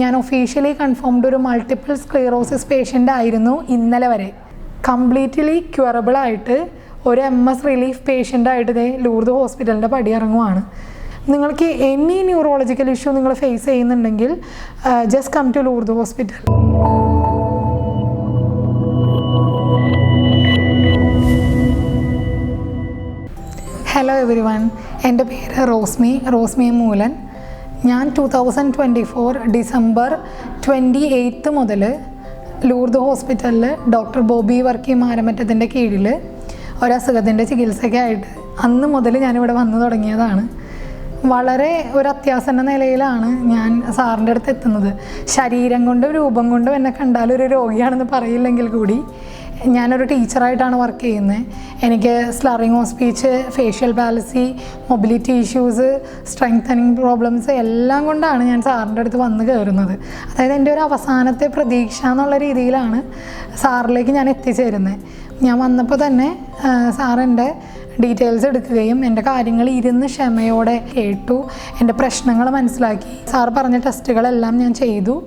ഞാൻ officially confirmed ഒരു multiple sclerosis patient ആയിരുന്നു ഇന്നലെ വരെ. കംപ്ലീറ്റ്ലി ക്യൂറബിൾ ആയിട്ട് ഒരു എം എസ് റിലീഫ് പേഷ്യന്റ് ആയിട്ട് ഇതേ ലൂർദ് ഹോസ്പിറ്റലിന്റെ പടി ഇറങ്ങുവാണ്. നിങ്ങൾക്ക് എനി ന്യൂറോളജിക്കൽ ഇഷ്യൂ നിങ്ങൾ ഫേസ് ചെയ്യുന്നുണ്ടെങ്കിൽ just come to Lourdes hospital hello every എന്റെ പേര് റോസ്മി. റോസ്മി മൂലൻ. ഞാൻ two thousand twenty four December twenty eighth മുതൽ ലൂർദ് ഹോസ്പിറ്റലിൽ ഡോക്ടർ ബോബി വർക്കി മാരമറ്റത്തിന്റെ കീഴിൽ ഒരസുഖത്തിന്റെ ചികിത്സയ്ക്കായിട്ട് അന്ന് മുതൽ ഞാനിവിടെ വന്നു തുടങ്ങിയതാണ്. വളരെ ഒരു അത്യാസന്ന നിലയിലാണ് ഞാൻ സാറിന്റെ അടുത്ത് എത്തുന്നത്. ശരീരം കൊണ്ടും രൂപം കൊണ്ടും എന്നെ കണ്ടാൽ ഒരു രോഗിയാണെന്ന് പറയില്ലെങ്കിൽ കൂടി ഞാനൊരു ടീച്ചറായിട്ടാണ് വർക്ക് ചെയ്യുന്നത് എനിക്ക് slurring of speech facial palsy mobility issues strengthening problems എല്ലാം കൊണ്ടാണ് ഞാൻ സാറിന്റെ അടുത്ത് വന്ന് കയറുന്നത്. അതായത് എന്റെ ഒരു അവസാനത്തെ പ്രതീക്ഷ എന്നുള്ള രീതിയിലാണ് സാറിലേക്ക് ഞാൻ എത്തിച്ചേരുന്നത് ഞാൻ വന്നപ്പോൾ തന്നെ സാറെന്റെ ഡീറ്റെയിൽസ് എടുക്കുകയും എന്റെ കാര്യങ്ങൾ ഇരുന്ന് ക്ഷമയോടെ കേട്ടു. എന്റെ പ്രശ്നങ്ങൾ മനസ്സിലാക്കി. സാർ പറഞ്ഞ ടെസ്റ്റുകളെല്ലാം ഞാൻ ചെയ്തു.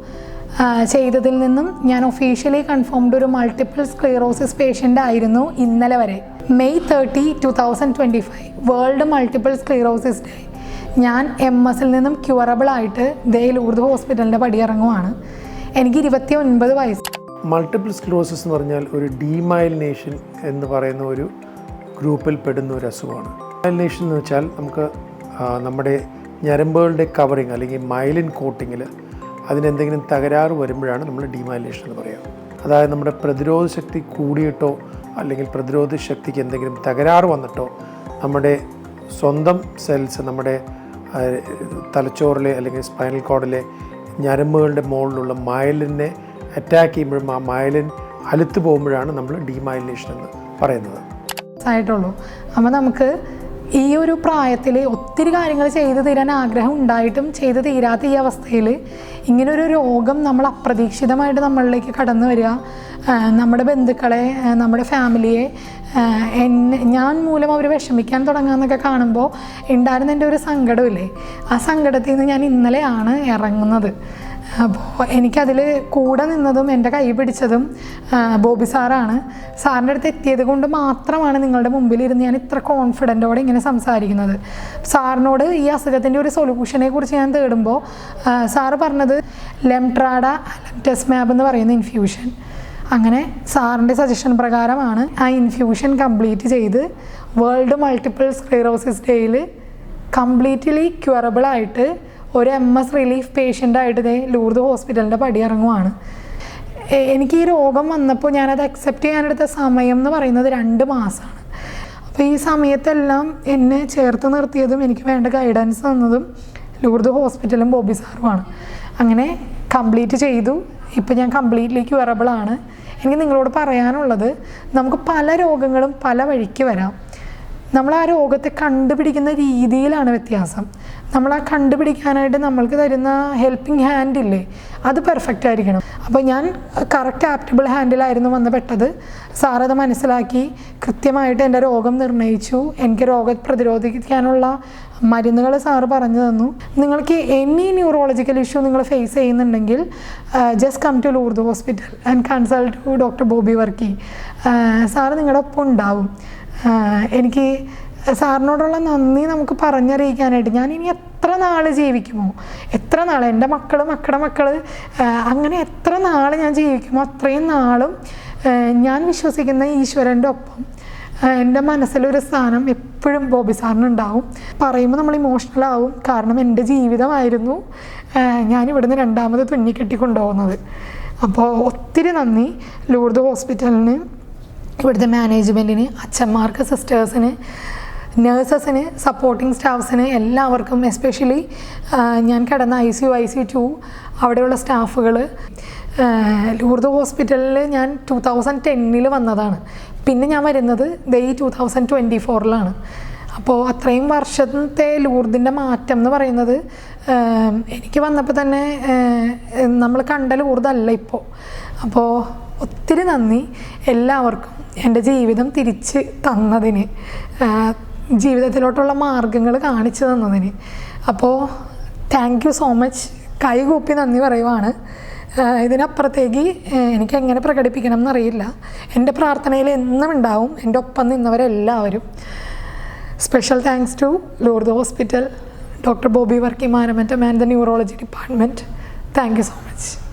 ചെയ്തതിൽ നിന്നും ഞാൻ ഒഫീഷ്യലി കൺഫേംഡ് ഒരു മൾട്ടിപ്പിൾ സ്ക്ലീറോസിസ് പേഷ്യന്റ് ആയിരുന്നു ഇന്നലെ വരെ. May thirty two thousand twenty five world multiple sclerosis day ഞാൻ എം എസിൽ നിന്നും ക്യൂറബിൾ ആയിട്ട് ദേ ലൂർദ് ഹോസ്പിറ്റലിന്റെ പടിയിറങ്ങുവാണ്. എനിക്ക് ഇരുപത്തി ഒൻപത് വയസ്സ്. മൾട്ടിപ്പിൾ സ്ക്ലോസിസ് എന്ന് പറഞ്ഞാൽ ഒരു ഡീമൈലിനേഷൻ എന്ന് പറയുന്ന ഒരു ഗ്രൂപ്പിൽ പെടുന്ന ഒരു അസുഖമാണ്. മൈലിനേഷൻ എന്ന് വെച്ചാൽ നമുക്ക് നമ്മുടെ ഞരമ്പുകളുടെ കവറിങ് അല്ലെങ്കിൽ മൈലിൻ കോട്ടിങ്ങിൽ അതിനെന്തെങ്കിലും തകരാറ് വരുമ്പോഴാണ് നമ്മൾ ഡീമൈലിനേഷൻ എന്ന് പറയുക അതായത് നമ്മുടെ പ്രതിരോധ ശക്തി കൂടിയിട്ടോ അല്ലെങ്കിൽ പ്രതിരോധ ശക്തിക്ക് എന്തെങ്കിലും തകരാറ് വന്നിട്ടോ നമ്മുടെ സ്വന്തം സെൽസ് നമ്മുടെ തലച്ചോറിലെ അല്ലെങ്കിൽ സ്പൈനൽ കോഡിലെ ഞരമ്പുകളുടെ മുകളിലുള്ള മയലിനെ അറ്റാക്ക് ചെയ്യുമ്പോഴും ആ മയലിൻ അലുത്തു പോകുമ്പോഴാണ് നമ്മൾ ഡീമൈലിനേഷൻ എന്ന് പറയുന്നത്. ആയിട്ടുള്ളൂ. അപ്പോൾ നമുക്ക് ഈ ഒരു പ്രായത്തിൽ ഒത്തിരി കാര്യങ്ങൾ ചെയ്തു തീരാൻ ആഗ്രഹം ഉണ്ടായിട്ടും ചെയ്തു തീരാത്ത ഈ അവസ്ഥയിൽ ഇങ്ങനൊരു രോഗം നമ്മൾ അപ്രതീക്ഷിതമായിട്ട് നമ്മളിലേക്ക് കടന്നു വരിക. നമ്മുടെ ബന്ധുക്കളെ നമ്മുടെ ഫാമിലിയെ എന്നെ ഞാൻ മൂലം അവർ വിഷമിക്കാൻ തുടങ്ങാമെന്നൊക്കെ കാണുമ്പോൾ ഉണ്ടായിരുന്ന എന്റെ ഒരു സങ്കടമില്ലേ ആ സങ്കടത്തിൽ നിന്ന് ഞാൻ ഇന്നലെയാണ് ഇറങ്ങുന്നത്. അപ്പോൾ എനിക്കതിൽ കൂടെ നിന്നതും എന്റെ കൈ പിടിച്ചതും ബോബി സാറാണ്. സാറിന്റെ അടുത്ത് എത്തിയത് കൊണ്ട് മാത്രമാണ് നിങ്ങളുടെ മുമ്പിൽ ഇരുന്ന് ഞാൻ ഇത്ര കോൺഫിഡന്റോടെ ഇങ്ങനെ സംസാരിക്കുന്നത്. സാറിനോട് ഈ അസുഖത്തിന്റെ ഒരു സൊല്യൂഷനെ കുറിച്ച് ഞാൻ തേടുമ്പോൾ സാറ് പറഞ്ഞത് ലെംട്രാഡ ലെംറ്റസ്മാബ് എന്ന് പറയുന്ന ഇൻഫ്യൂഷൻ അങ്ങനെ സാറിന്റെ സജഷൻ പ്രകാരമാണ് ആ ഇൻഫ്യൂഷൻ കംപ്ലീറ്റ് ചെയ്ത് വേൾഡ് മൾട്ടിപ്പിൾ സ്ക്ലീറോസിസ് ഡേയിൽ കംപ്ലീറ്റ്ലി ക്യൂറബിൾ ആയിട്ട് ഒരു എം എസ് റിലീഫ് പേഷ്യന്റ് ആയിട്ട് ഇതേ ലൂർദ് ഹോസ്പിറ്റലിന്റെ പടി ഇറങ്ങുവാണ്. എനിക്ക് ഈ രോഗം വന്നപ്പോൾ ഞാനത് അക്സെപ്റ്റ് ചെയ്യാനെടുത്ത സമയം എന്ന് പറയുന്നത് രണ്ട് മാസമാണ് അപ്പോൾ ഈ സമയത്തെല്ലാം എന്നെ ചേർത്ത് നിർത്തിയതും എനിക്ക് വേണ്ട ഗൈഡൻസ് തന്നതും ലൂർദ് ഹോസ്പിറ്റലും ബോബി സാറുമാണ് അങ്ങനെ കംപ്ലീറ്റ് ചെയ്തു. ഇപ്പം ഞാൻ കംപ്ലീറ്റ്ലി ക്യൂറബിളാണ് എനിക്ക് നിങ്ങളോട് പറയാനുള്ളത് നമുക്ക് പല രോഗങ്ങളും പല വഴിക്ക് വരാം. നമ്മൾ ആ രോഗത്തെ കണ്ടുപിടിക്കുന്ന രീതിയിലാണ് വ്യത്യാസം. നമ്മൾ ആ കണ്ടുപിടിക്കാനായിട്ട് നമ്മൾക്ക് തരുന്ന ഹെൽപ്പിംഗ് ഹാൻഡ് ഇല്ലേ അത് പെർഫെക്റ്റ് ആയിരിക്കണം. അപ്പോൾ ഞാൻ കറക്റ്റ് ആപ്റ്റബിൾ ഹാൻഡിലായിരുന്നു വന്ന് പെട്ടത് സാറത് മനസ്സിലാക്കി കൃത്യമായിട്ട് എന്റെ രോഗം നിർണയിച്ചു എനിക്ക് രോഗം പ്രതിരോധിക്കാനുള്ള മരുന്നുകൾ സാറ് പറഞ്ഞു തന്നു. നിങ്ങൾക്ക് എനി ന്യൂറോളജിക്കൽ ഇഷ്യൂ നിങ്ങൾ ഫേസ് ചെയ്യുന്നുണ്ടെങ്കിൽ just come to Lourdes hospital and consult to doctor Bobby Varkey sir നിങ്ങളുടെ ഒപ്പം ഉണ്ടാവും. എനിക്ക് സാറിനോടുള്ള നന്ദി നമുക്ക് പറഞ്ഞറിയിക്കാനായിട്ട്. ഞാൻ ഇനി എത്ര നാൾ ജീവിക്കുമോ? എത്ര നാൾ എന്റെ മക്കൾ മക്കളുടെ മക്കൾ അങ്ങനെ എത്ര നാൾ ഞാൻ ജീവിക്കുമോ? അത്രയും നാളും ഞാൻ വിശ്വസിക്കുന്ന ഈശ്വരന്റെ ഒപ്പം എന്റെ മനസ്സിലൊരു സ്ഥാനം എപ്പോഴും ബോബി സാറിനുണ്ടാവും. പറയുമ്പോൾ നമ്മൾ ഇമോഷണൽ ആവും. കാരണം എന്റെ ജീവിതമായിരുന്നു ഞാനിവിടുന്ന് രണ്ടാമത് തുന്നിക്കെട്ടി കൊണ്ടുപോകുന്നത്. അപ്പോൾ ഒത്തിരി നന്ദി. ലൂർദ് ഹോസ്പിറ്റലിന് ഇവിടുത്തെ മാനേജ്മെന്റിന് അച്ഛന്മാർക്ക് സിസ്റ്റേഴ്സിന് നേഴ്സസിന് സപ്പോർട്ടിംഗ് സ്റ്റാഫ്സിന് എല്ലാവർക്കും എസ്പെഷ്യലി ഞാൻ കിടന്ന I C U I C two അവിടെയുള്ള സ്റ്റാഫുകൾ ലൂർദ് ഹോസ്പിറ്റലിൽ ഞാൻ ടു തൗസൻഡ് ടെന്നിൽ വന്നതാണ്. പിന്നെ ഞാൻ വരുന്നത് ദേ ടു തൗസൻഡ് ട്വന്റി ഫോറിലാണ് അപ്പോൾ അത്രയും വർഷത്തെ ലൂർദിന്റെ മാറ്റം എന്ന് പറയുന്നത് എനിക്ക് വന്നപ്പോൾ തന്നെ നമ്മൾ കണ്ട ലൂർദല്ല ഇപ്പോൾ അപ്പോൾ ഒത്തിരി നന്ദി. എല്ലാവർക്കും എന്റെ ജീവിതം തിരിച്ച് തന്നതിന് ജീവിതത്തിലോട്ടുള്ള മാർഗങ്ങൾ കാണിച്ചു തന്നതിന്. അപ്പോൾ താങ്ക് യു സോ മച്ച് കൈകൂപ്പി നന്ദി പറയുവാണ്. ഇതിനപ്പുറത്തേക്ക് എനിക്ക് എങ്ങനെ പ്രകടിപ്പിക്കണം എന്നറിയില്ല. എന്റെ പ്രാർത്ഥനയിൽ എന്നും ഉണ്ടാവും. എന്റെ ഒപ്പം നിന്നവരെല്ലാവരും. Special thanks to Lourdes hospital doctor Bobby Varkey Manamattam and the neurology department thank you so much